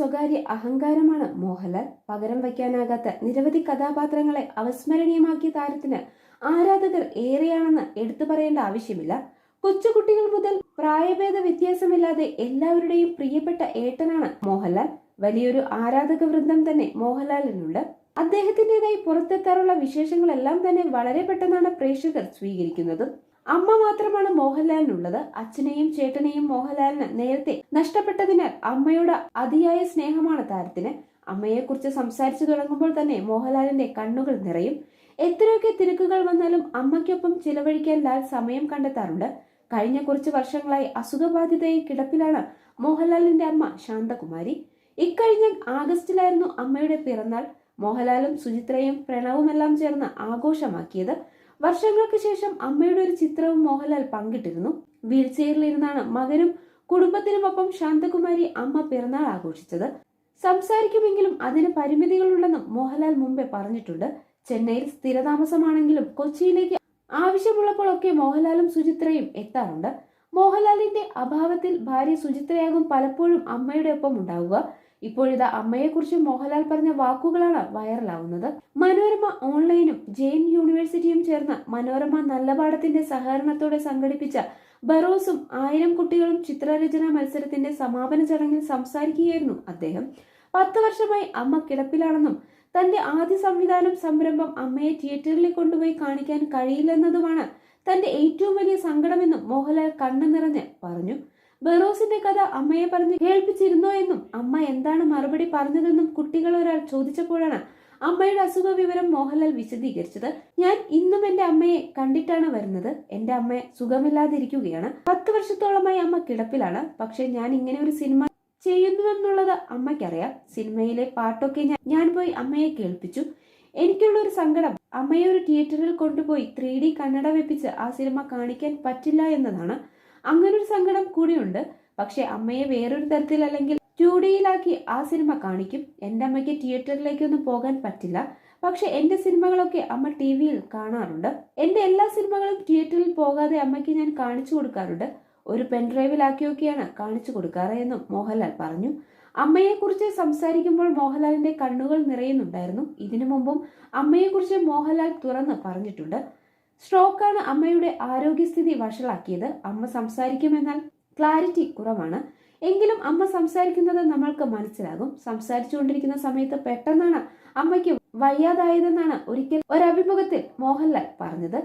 സ്വകാര്യ അഹങ്കാരമാണ് മോഹൻലാൽ. പകരം വയ്ക്കാനാകാത്ത നിരവധി കഥാപാത്രങ്ങളെ അവസ്മരണീയമാക്കിയ താരത്തിന് ആരാധകർ ഏറെയാണെന്ന് എടുത്തു പറയേണ്ട ആവശ്യമില്ല. കൊച്ചുകുട്ടികൾ മുതൽ പ്രായഭേദ വ്യത്യാസമില്ലാതെ എല്ലാവരുടെയും പ്രിയപ്പെട്ട ഏട്ടനാണ് മോഹൻലാൽ. വലിയൊരു ആരാധക വൃന്ദം തന്നെ മോഹൻലാലിനുണ്ട്. അദ്ദേഹത്തിന്റെതായി പുറത്തെത്താറുള്ള വിശേഷങ്ങളെല്ലാം തന്നെ വളരെ പെട്ടെന്നാണ് പ്രേക്ഷകർ സ്വീകരിക്കുന്നത്. അമ്മ മാത്രമാണ് മോഹൻലാലിനുള്ളത്. അച്ഛനെയും ചേട്ടനെയും മോഹൻലാലിന് നേരത്തെ നഷ്ടപ്പെട്ടതിനാൽ അമ്മയോട് അതിയായ സ്നേഹമാണ് താരത്തിന്. അമ്മയെക്കുറിച്ച് സംസാരിച്ചു തുടങ്ങുമ്പോൾ തന്നെ മോഹൻലാലിന്റെ കണ്ണുകൾ നിറയും. എത്രയൊക്കെ തിരക്കുകൾ വന്നാലും അമ്മയ്ക്കൊപ്പം ചിലവഴിക്കാൻ ലാൽ സമയം കണ്ടെത്താറുണ്ട്. കഴിഞ്ഞ കുറച്ച് വർഷങ്ങളായി അസുഖബാധിതയായി കിടപ്പിലാണ് മോഹൻലാലിന്റെ അമ്മ ശാന്തകുമാരി. ഇക്കഴിഞ്ഞ ആഗസ്റ്റിലായിരുന്നു അമ്മയുടെ പിറന്നാൾ. മോഹൻലാലും സുചിത്രയും പ്രണവുമെല്ലാം ചേർന്ന് ആഘോഷമാക്കിയത്. വർഷങ്ങൾക്ക് ശേഷം അമ്മയുടെ ഒരു ചിത്രവും മോഹൻലാൽ പങ്കിട്ടിരുന്നു. വീൽ ചെയറിലിരുന്നാണ് മകനും കുടുംബത്തിനുമൊപ്പം ശാന്തകുമാരി അമ്മ പിറന്നാൾ ആഘോഷിച്ചത്. സംസാരിക്കുമെങ്കിലും അതിന് പരിമിതികളുണ്ടെന്നും മോഹൻലാൽ മുമ്പേ പറഞ്ഞിട്ടുണ്ട്. ചെന്നൈയിൽ സ്ഥിരതാമസമാണെങ്കിലും കൊച്ചിയിലേക്ക് ആവശ്യമുള്ളപ്പോഴൊക്കെ മോഹൻലാലും സുചിത്രയും എത്താറുണ്ട്. മോഹൻലാലിന്റെ അഭാവത്തിൽ ഭാര്യ സുചിത്രയാകും പലപ്പോഴും അമ്മയുടെ ഒപ്പം ഉണ്ടാവുക. ഇപ്പോഴിതാ അമ്മയെക്കുറിച്ച് മോഹൻലാൽ പറഞ്ഞ വാക്കുകളാണ് വൈറലാവുന്നത്. മനോരമ ഓൺലൈനും ജെയിൻ യൂണിവേഴ്സിറ്റിയും ചേർന്ന് മനോരമ നല്ല പാഠത്തിന്റെ സഹകരണത്തോടെ സംഘടിപ്പിച്ച ബറോസും ആയിരം കുട്ടികളും ചിത്രരചന മത്സരത്തിന്റെ സമാപന ചടങ്ങിൽ സംസാരിക്കുകയായിരുന്നു അദ്ദേഹം. പത്ത് വർഷമായി അമ്മ കിടപ്പിലാണെന്നും തന്റെ ആദ്യ സംവിധാനം സംരംഭം അമ്മയെ തിയേറ്ററിൽ കൊണ്ടുപോയി കാണിക്കാൻ കഴിയില്ലെന്നതുമാണ് തന്റെ ഏറ്റവും വലിയ സങ്കടമെന്നും മോഹൻലാൽ കണ്ണു നിറഞ്ഞ് പറഞ്ഞു. ബെറോസിന്റെ കഥ അമ്മയെ പറഞ്ഞ് കേൾപ്പിച്ചിരുന്നോ എന്നും അമ്മ എന്താണ് മറുപടി പറഞ്ഞതെന്നും കുട്ടികൾ ഒരാൾ ചോദിച്ചപ്പോഴാണ് അമ്മയുടെ അസുഖ വിവരം മോഹൻലാൽ വിശദീകരിച്ചത്. ഞാൻ ഇന്നും എന്റെ അമ്മയെ കണ്ടിട്ടാണ് വരുന്നത്. എന്റെ അമ്മ സുഖമില്ലാതിരിക്കുകയാണ്. പത്ത് വർഷത്തോളമായി അമ്മ കിടപ്പിലാണ്. പക്ഷെ ഞാൻ ഇങ്ങനെ ഒരു സിനിമ ചെയ്യുന്നു എന്നുള്ളത് അമ്മയ്ക്കറിയാം. സിനിമയിലെ പാട്ടൊക്കെ ഞാൻ ഞാൻ പോയി അമ്മയെ കേൾപ്പിച്ചു. എനിക്കുള്ള ഒരു സങ്കടം. അമ്മയെ ഒരു തിയേറ്ററിൽ കൊണ്ടുപോയി ത്രീ ഡി കന്നഡ വെപ്പിച്ച് ആ സിനിമ കാണിക്കാൻ പറ്റില്ല എന്നതാണ്. അങ്ങനൊരു സങ്കടം കൂടിയുണ്ട്. പക്ഷെ അമ്മയെ വേറൊരു തരത്തിൽ അല്ലെങ്കിൽ ടു ആ സിനിമ കാണിക്കും. എന്റെ അമ്മയ്ക്ക് തിയേറ്ററിലേക്കൊന്നും പോകാൻ പറ്റില്ല. പക്ഷെ എന്റെ സിനിമകളൊക്കെ അമ്മ ടി വിയിൽ കാണാറുണ്ട്. എന്റെ എല്ലാ സിനിമകളും തിയേറ്ററിൽ പോകാതെ അമ്മയ്ക്ക് ഞാൻ കാണിച്ചു കൊടുക്കാറുണ്ട്. ഒരു പെൻഡ്രൈവിലാക്കിയൊക്കെയാണ് കാണിച്ചു കൊടുക്കാറ് എന്നും മോഹൻലാൽ പറഞ്ഞു. അമ്മയെക്കുറിച്ച് സംസാരിക്കുമ്പോൾ മോഹൻലാലിന്റെ കണ്ണുകൾ നിറയുന്നുണ്ടായിരുന്നു. ഇതിനു മുമ്പും അമ്മയെക്കുറിച്ച് മോഹൻലാൽ തുറന്ന് പറഞ്ഞിട്ടുണ്ട്. സ്ട്രോക്കാണ് അമ്മയുടെ ആരോഗ്യസ്ഥിതി വഷളാക്കിയത്. അമ്മ സംസാരിക്കുമെന്നാൽ ക്ലാരിറ്റി കുറവാണ്. എങ്കിലും അമ്മ സംസാരിക്കുന്നത് നമ്മൾക്ക് മനസ്സിലാകും. സംസാരിച്ചുകൊണ്ടിരിക്കുന്ന സമയത്ത് പെട്ടെന്നാണ് അമ്മയ്ക്ക് വയ്യാതായതെന്നാണ് ഒരിക്കൽ ഒരഭിമുഖത്തിൽ മോഹൻലാൽ പറഞ്ഞത്.